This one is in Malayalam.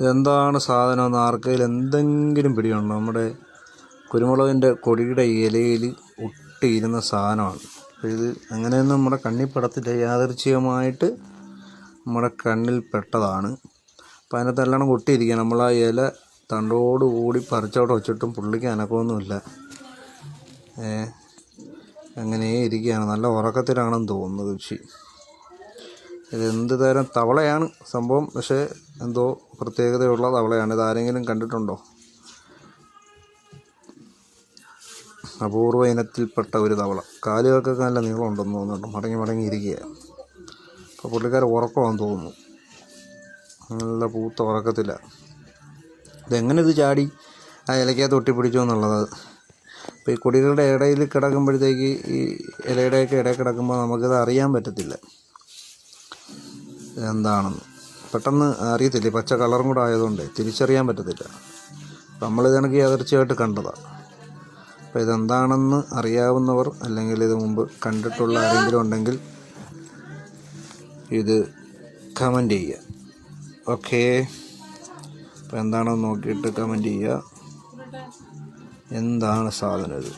ഇതെന്താണ് സാധനം എന്ന് ആർക്കെങ്കിലും എന്തെങ്കിലും പിടിയുണ്ടോ? നമ്മുടെ കുരുമുളകിന്റെ കൊടിയുടെ ഇലയിൽ ഒട്ടിയിരുന്ന സാധനമാണ്. ഇത് അങ്ങനെയൊന്നും നമ്മുടെ കണ്ണിൽ പെടത്തില്ല. യാദർച്ഛികമായിട്ട് നമ്മുടെ കണ്ണിൽ പെട്ടതാണ്. അപ്പോൾ അതിനകത്ത് കൊട്ടിയിരിക്കുക. നമ്മൾ ആ ഇല തണ്ടോട് കൂടി പറിച്ചവിടെ വെച്ചിട്ടും പുള്ളിക്ക് അനക്കമൊന്നുമില്ല. ഏ അങ്ങനെ ഇരിക്കുകയാണ് നല്ല ഉറക്കത്തിലാണെന്ന് തോന്നുന്നത് കൃഷി. ഇത് എന്ത് തരം തവളയാണ് സംഭവം? പക്ഷേ എന്തോ പ്രത്യേകതയുള്ള തവളയാണ്. ഇത് ആരെങ്കിലും കണ്ടിട്ടുണ്ടോ? അപൂർവ ഇനത്തിൽപ്പെട്ട ഒരു തവള. കാലുകൾക്കൊക്കെ നല്ല നീളം ഉണ്ടെന്ന് തോന്നുന്നുണ്ട്. മടങ്ങി മടങ്ങി ഇരിക്കുക അപ്പോൾ പുള്ളിക്കാർ ഉറക്കമാണെന്ന് തോന്നുന്നു. നല്ല പൂത്ത ഉറക്കത്തില്ല ഇതെങ്ങനെ ഇത് ചാടി ആ ഇലയ്ക്കകത്ത് ഒട്ടിപ്പിടിച്ചോ എന്നുള്ളത്? അപ്പോൾ ഈ കൊടികളുടെ ഇടയിൽ കിടക്കുമ്പോഴത്തേക്ക് ഈ ഇലയുടെയൊക്കെ ഇടയിൽ കിടക്കുമ്പോൾ നമുക്കിത് അറിയാൻ പറ്റത്തില്ല. എന്താണെന്ന്. പെട്ടെന്ന് അറിയത്തില്ല ഈ പച്ച കളറും കൂടെ ആയതുകൊണ്ട് തിരിച്ചറിയാൻ പറ്റത്തില്ല. നമ്മൾ ഇതാണെങ്കിൽ അതിർച്ചയായിട്ട് കണ്ടതാണ് അപ്പോൾ ഇതെന്താണെന്ന് അറിയാവുന്നവർ അല്ലെങ്കിൽ ഇത് മുമ്പ് കണ്ടിട്ടുള്ള ആരെങ്കിലും ഉണ്ടെങ്കിൽ ഇത് കമന്റ് ചെയ്യുക. ഓക്കേ. അപ്പോൾ എന്താണെന്ന് നോക്കിയിട്ട് കമന്റ് ചെയ്യുക. എന്താണ് സാധനം ഇത്?